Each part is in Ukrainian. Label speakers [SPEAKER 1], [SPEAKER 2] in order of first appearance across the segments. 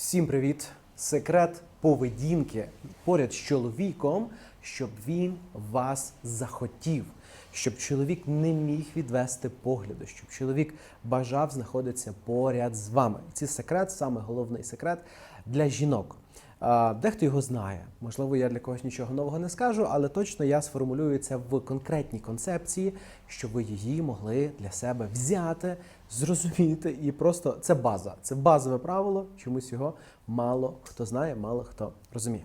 [SPEAKER 1] Всім привіт! Секрет поведінки поряд з чоловіком, щоб він вас захотів, щоб чоловік не міг відвести погляду, щоб чоловік бажав знаходитися поряд з вами. Ці секрет, саме головний секрет для жінок. Дехто його знає. Можливо, я для когось нічого нового не скажу, але точно я сформулюю це в конкретній концепції, щоб ви її могли для себе взяти, зрозуміти і просто це база. Це базове правило. Чомусь його мало хто знає, мало хто розуміє.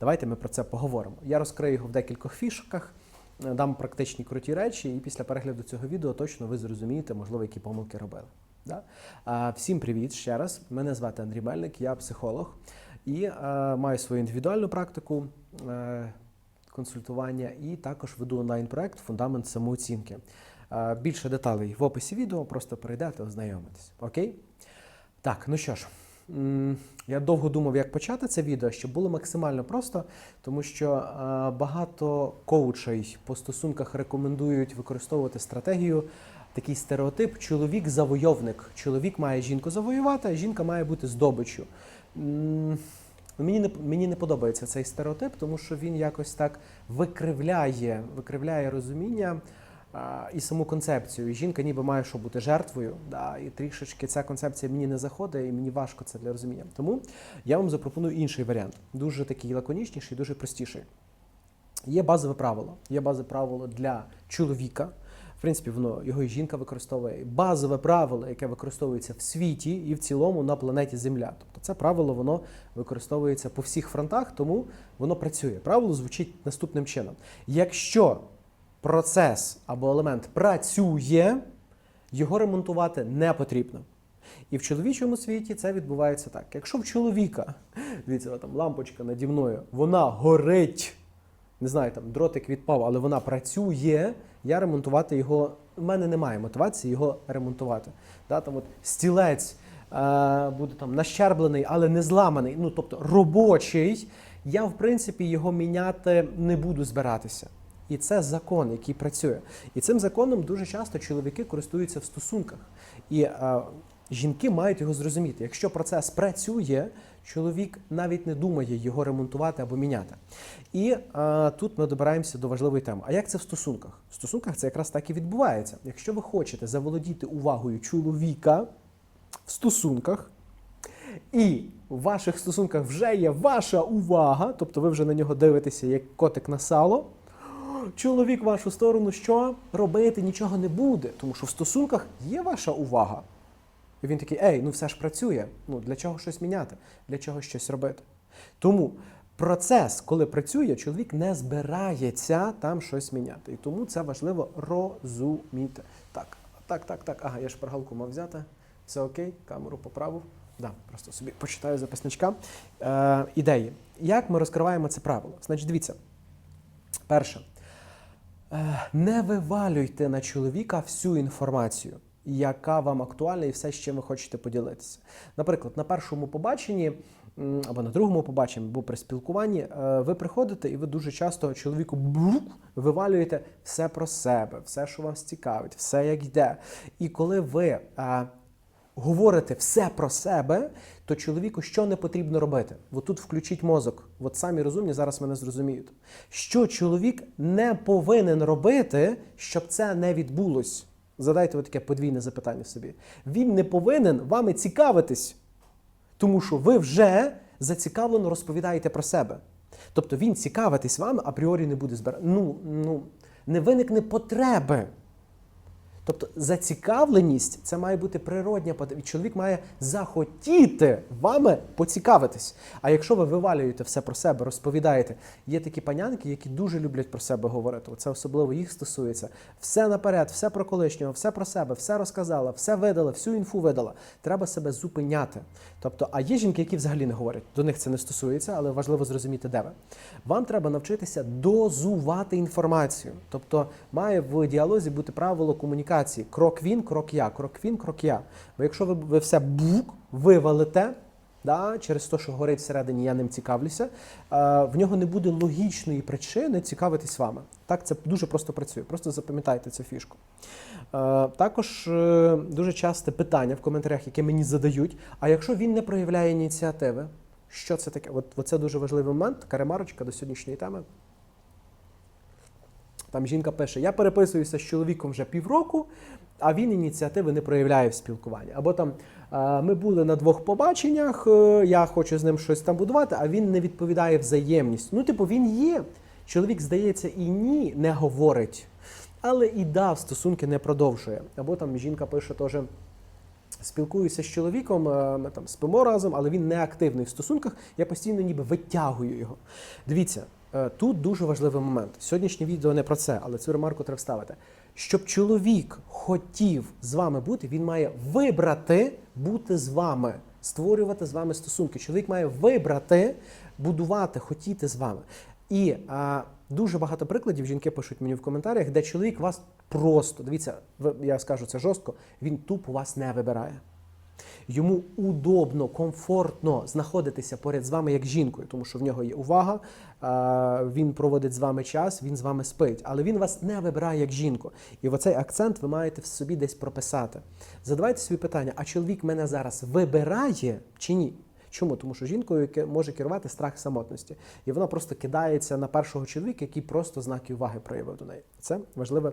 [SPEAKER 1] Давайте ми про це поговоримо. Я розкрию його в декількох фішках, дам практичні круті речі, і після перегляду цього відео точно ви зрозумієте, можливо, які помилки робили. Да? Всім привіт ще раз. Мене звати Андрій Мельник, я психолог і е, маю свою індивідуальну практику е, консультування і також веду онлайн-проект Фундамент самооцінки. Е, більше деталей в описі відео, просто перейдете, ознайомитесь. Окей? Так, ну що ж, я довго думав, як почати це відео, щоб було максимально просто, тому що багато коучей по стосунках рекомендують використовувати стратегію. Такий стереотип: чоловік-завойовник. Чоловік має жінку завоювати, а жінка має бути здобиччю. Мені не мені не подобається цей стереотип, тому що він якось так викривляє, викривляє розуміння і саму концепцію. Жінка ніби має що бути жертвою. Да, і трішечки ця концепція мені не заходить, і мені важко це для розуміння. Тому я вам запропоную інший варіант, дуже такий лаконічніший, дуже простіший. Є базове правило. Є базове правило для чоловіка. Принципі, воно його і жінка використовує. Базове правило, яке використовується в світі і в цілому на планеті Земля. Тобто це правило воно використовується по всіх фронтах, тому воно працює. Правило звучить наступним чином: якщо процес або елемент працює, його ремонтувати не потрібно. І в чоловічому світі це відбувається так. Якщо в чоловіка, дивіться, там лампочка наді мною, вона горить не знаю, там дротик відпав, але вона працює. Я ремонтувати його. У мене немає мотивації його ремонтувати. Да, там от стілець е, буде там нащерблений, але не зламаний. Ну тобто робочий. Я в принципі його міняти не буду збиратися. І це закон, який працює. І цим законом дуже часто чоловіки користуються в стосунках. І е, жінки мають його зрозуміти. Якщо процес працює, чоловік навіть не думає його ремонтувати або міняти. І е, тут ми добираємося до важливої теми. А як це в стосунках? В стосунках це якраз так і відбувається. Якщо ви хочете заволодіти увагою чоловіка в стосунках, і в ваших стосунках вже є ваша увага, тобто ви вже на нього дивитеся як котик на сало. Чоловік в вашу сторону що робити нічого не буде, тому що в стосунках є ваша увага. І він такий, ей, ну все ж працює. Ну для чого щось міняти, для чого щось робити. Тому процес, коли працює, чоловік не збирається там щось міняти. І тому це важливо розуміти. Так, так, так, так. Ага, я шпаргалку мав взяти. Все окей, камеру поправив. Да, просто собі почитаю записничка. Е, ідеї. Як ми розкриваємо це правило? Значить, дивіться. Перше, е, не вивалюйте на чоловіка всю інформацію, яка вам актуальна, і все, з чим ви хочете поділитися. Наприклад, на першому побаченні або на другому побаченні, або при спілкуванні, е, ви приходите і ви дуже часто чоловіку вивалюєте все про себе, все, що вас цікавить, все як йде. І коли ви е, говорите все про себе, то чоловіку що не потрібно робити? От тут включіть мозок. От самі розумні зараз мене зрозуміють. Що чоловік не повинен робити, щоб це не відбулось? Задайте ви таке подвійне запитання собі. Він не повинен вами цікавитись, тому що ви вже зацікавлено розповідаєте про себе. Тобто він цікавитись вами апріорі не буде збирати. Ну, ну, не виникне потреби. Тобто зацікавленість це має бути природня. Чоловік має захотіти вами поцікавитись. А якщо ви вивалюєте все про себе, розповідаєте, є такі панянки, які дуже люблять про себе говорити. Це особливо їх стосується. Все наперед, все про колишнього, все про себе, все розказала, все видала, всю інфу видала. Треба себе зупиняти. Тобто, а є жінки, які взагалі не говорять. До них це не стосується, але важливо зрозуміти, де ви. Вам треба навчитися дозувати інформацію. Тобто, має в діалозі бути правило комунікації. Крок він, крок я, крок він, крок я. Бо якщо ви, ви все бук вивалите, Да, через те, що горить всередині, я ним цікавлюся. Е, в нього не буде логічної причини цікавитись вами. Так, це дуже просто працює. Просто запам'ятайте цю фішку. Е, також е, дуже часте питання в коментарях, яке мені задають: а якщо він не проявляє ініціативи, що це таке? От, от дуже важливий момент, така ремарочка до сьогоднішньої теми. Там жінка пише: Я переписуюся з чоловіком вже півроку, а він ініціативи не проявляє в спілкуванні. Або там ми були на двох побаченнях, е, я хочу з ним щось там будувати, а він не відповідає взаємність. Ну, типу, він є. Чоловік, здається, і ні, не говорить, але і да, стосунки не продовжує. Або там жінка пише теж. Спілкуюся з чоловіком, е, ми там спимо разом, але він не активний в стосунках. Я постійно ніби витягую його. Дивіться, тут дуже важливий момент. Сьогоднішнє відео не про це, але цю ремарку треба вставити. Щоб чоловік хотів з вами бути, він має вибрати бути з вами, створювати з вами стосунки. Чоловік має вибрати, будувати, хотіти з вами. І а, дуже багато прикладів жінки пишуть мені в коментарях, де чоловік вас просто дивіться, я скажу це жорстко, він тупо вас не вибирає. Йому удобно, комфортно знаходитися поряд з вами як жінкою, тому що в нього є увага, він проводить з вами час, він з вами спить, але він вас не вибирає як жінку. І оцей акцент ви маєте в собі десь прописати. Задавайте собі питання: а чоловік мене зараз вибирає чи ні? Чому? Тому що жінкою може керувати страх самотності, і вона просто кидається на першого чоловіка, який просто знаки уваги проявив до неї. Це важливе.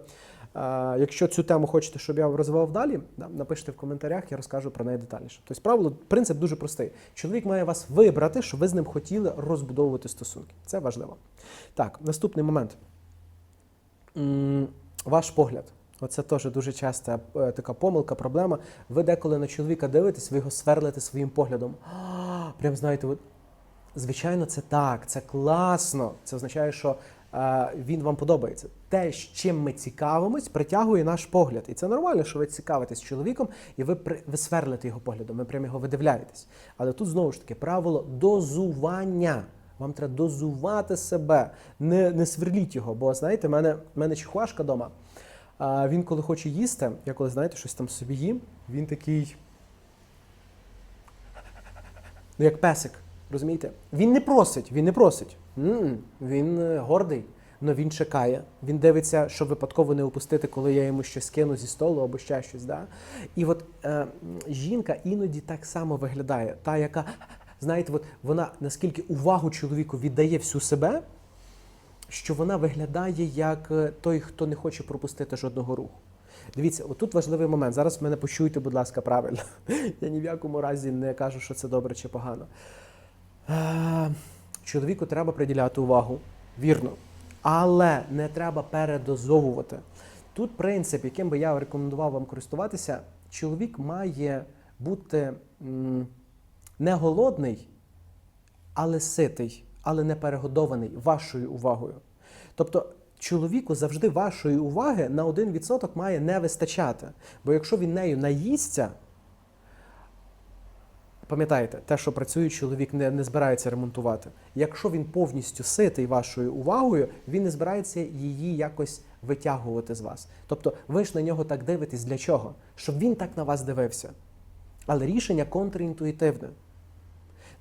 [SPEAKER 1] Якщо цю тему хочете, щоб я розвивав далі, да, напишіть в коментарях, я розкажу про неї детальніше. Тобто, правило, принцип дуже простий. Чоловік має вас вибрати, щоб ви з ним хотіли розбудовувати стосунки. Це важливо. Так, наступний момент. Ваш погляд. Оце теж дуже часта е, така помилка, проблема. Ви деколи на чоловіка дивитесь, ви його сверлите своїм поглядом. Прям знаєте, от, звичайно, це так, це класно. Це означає, що е, він вам подобається. Те, з чим ми цікавимось, притягує наш погляд. І це нормально, що ви цікавитесь чоловіком, і ви, ви сверлите його поглядом, ви прям його видивляєтесь. Але тут знову ж таки правило дозування. Вам треба дозувати себе, не, не сверліть його. Бо знаєте, в мене, в мене чихуашка вдома. Він, коли хоче їсти, я коли знаєте, щось там собі їм, він такий. Ну, як песик, розумієте? Він не просить, він не просить. М-м, він е, гордий, але він чекає. Він дивиться, щоб випадково не упустити, коли я йому щось кину зі столу або ще щось. Да? І от е, жінка іноді так само виглядає, та, яка, знаєте, от вона наскільки увагу чоловіку віддає всю себе, що вона виглядає як е, той, хто не хоче пропустити жодного руху. Дивіться, отут важливий момент. Зараз мене почуйте, будь ласка, правильно. Я ні в якому разі не кажу, що це добре чи погано. Е, Чоловіку треба приділяти увагу, вірно. Але не треба передозовувати. Тут принцип, яким би я рекомендував вам користуватися, чоловік має бути не голодний, але ситий, але не перегодований вашою увагою. Тобто чоловіку завжди вашої уваги на 1% має не вистачати. Бо якщо він нею наїсться, пам'ятайте, те, що працює, чоловік не, не збирається ремонтувати. Якщо він повністю ситий вашою увагою, він не збирається її якось витягувати з вас. Тобто ви ж на нього так дивитесь для чого? Щоб він так на вас дивився. Але рішення контрінтуїтивне.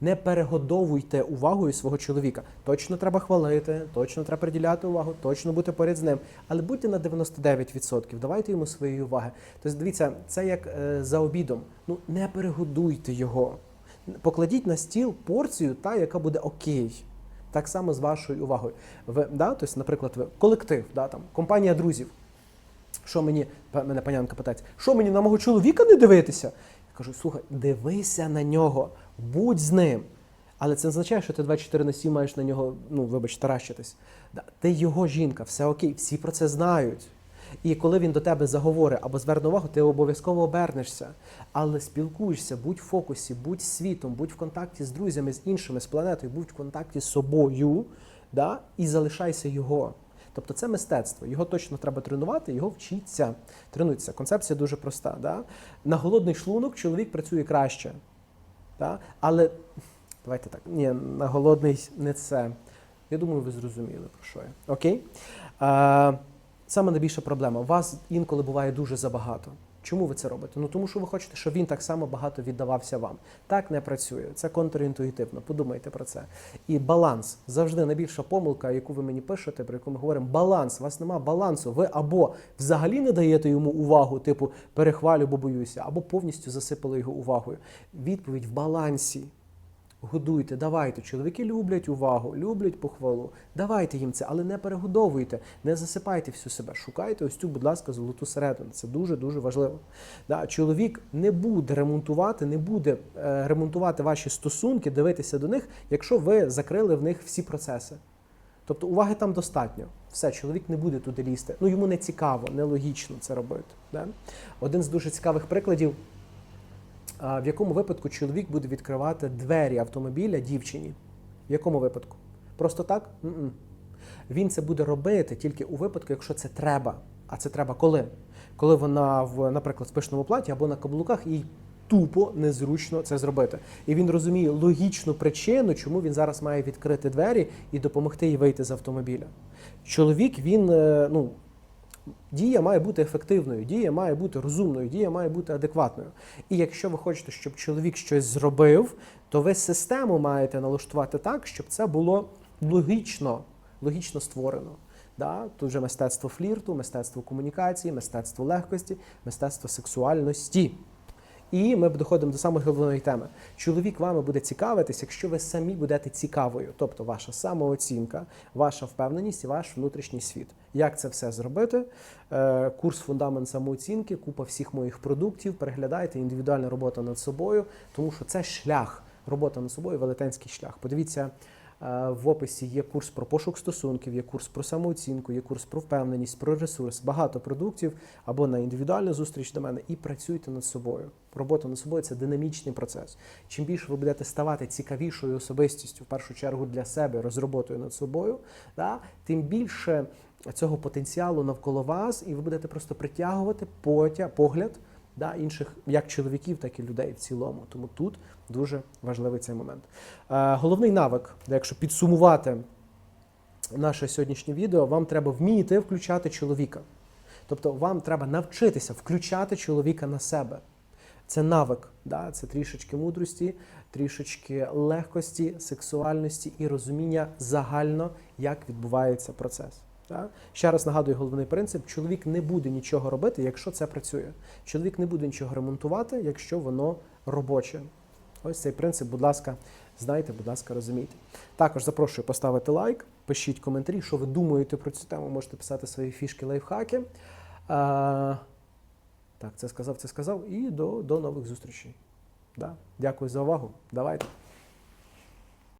[SPEAKER 1] Не перегодовуйте увагою свого чоловіка. Точно треба хвалити, точно треба приділяти увагу, точно бути поряд з ним. Але будьте на 99%, давайте йому своєї уваги. Тобто, дивіться, це як е, за обідом. Ну не перегодуйте його. Покладіть на стіл порцію, та, яка буде окей. Так само з вашою увагою. Ви, да, тобто, наприклад, ви колектив, да, там, компанія друзів. Що мені, мене панянка питається, що мені на мого чоловіка не дивитися? Я кажу, слухай, дивися на нього, будь з ним. Але це не означає, що ти 24 на 7 маєш на нього, ну, вибач, таращитись. Ти його жінка, все окей, всі про це знають. І коли він до тебе заговорить або зверне увагу, ти обов'язково обернешся. Але спілкуєшся, будь в фокусі, будь світом, будь в контакті з друзями, з іншими, з планетою, будь в контакті з собою, да? і залишайся його. Тобто це мистецтво, його точно треба тренувати, його вчиться. Тренуйтеся. Концепція дуже проста. Да? На голодний шлунок чоловік працює краще. Да? Але давайте так, ні, на голодний не це. Я думаю, ви зрозуміли, про що я. Окей? А, саме найбільша проблема. Вас інколи буває дуже забагато. Чому ви це робите? Ну тому що ви хочете, щоб він так само багато віддавався вам. Так не працює. Це контрінтуїтивно. Подумайте про це. І баланс завжди найбільша помилка, яку ви мені пишете, про яку ми говоримо. Баланс. У вас нема балансу. Ви або взагалі не даєте йому увагу, типу перехвалю, бо боюся, або повністю засипали його увагою. Відповідь в балансі. Годуйте, давайте. Чоловіки люблять увагу, люблять похвалу. Давайте їм це, але не перегодовуйте, не засипайте всю себе. Шукайте ось цю, будь ласка, золоту середину. Це дуже дуже важливо. Да, чоловік не буде ремонтувати, не буде е, ремонтувати ваші стосунки, дивитися до них, якщо ви закрили в них всі процеси. Тобто уваги там достатньо. Все, чоловік не буде туди лізти. Ну йому не цікаво, нелогічно це робити. Да? Один з дуже цікавих прикладів. В якому випадку чоловік буде відкривати двері автомобіля дівчині? В якому випадку? Просто так? М-м. Він це буде робити тільки у випадку, якщо це треба. А це треба коли? Коли вона в, наприклад, в пишному платі або на каблуках і тупо незручно це зробити. І він розуміє логічну причину, чому він зараз має відкрити двері і допомогти їй вийти з автомобіля. Чоловік, він е, ну. Дія має бути ефективною, дія має бути розумною, дія має бути адекватною. І якщо ви хочете, щоб чоловік щось зробив, то ви систему маєте налаштувати так, щоб це було логічно, логічно створено. Да? Тут же мистецтво флірту, мистецтво комунікації, мистецтво легкості, мистецтво сексуальності. І ми доходимо до самої головної теми. Чоловік вами буде цікавитись, якщо ви самі будете цікавою, тобто ваша самооцінка, ваша впевненість і ваш внутрішній світ. Як це все зробити? Е, Курс фундамент самооцінки, купа всіх моїх продуктів. Переглядайте індивідуальна робота над собою, тому що це шлях. Робота над собою велетенський шлях. Подивіться. Е, В описі є курс про пошук стосунків, є курс про самооцінку, є курс про впевненість, про ресурс, багато продуктів або на індивідуальну зустріч до мене і працюйте над собою. Робота над собою це динамічний процес. Чим більше ви будете ставати цікавішою особистістю, в першу чергу для себе, розроботою над собою, да, тим більше цього потенціалу навколо вас, і ви будете просто притягувати потя, погляд да, інших як чоловіків, так і людей в цілому. Тому тут дуже важливий цей момент. Е, головний навик, якщо підсумувати наше сьогоднішнє відео, вам треба вміти включати чоловіка. Тобто вам треба навчитися включати чоловіка на себе. Це навик, да? це трішечки мудрості, трішечки легкості, сексуальності і розуміння загально, як відбувається процес. Да? Ще раз нагадую головний принцип: чоловік не буде нічого робити, якщо це працює. Чоловік не буде нічого ремонтувати, якщо воно робоче. Ось цей принцип, будь ласка, знайте, будь ласка, розумійте. Також запрошую поставити лайк, пишіть коментарі, що ви думаєте про цю тему, можете писати свої фішки, лайфхаки. А, так, це сказав, це сказав. І до, до нових зустрічей. Да. Дякую за увагу. Давайте.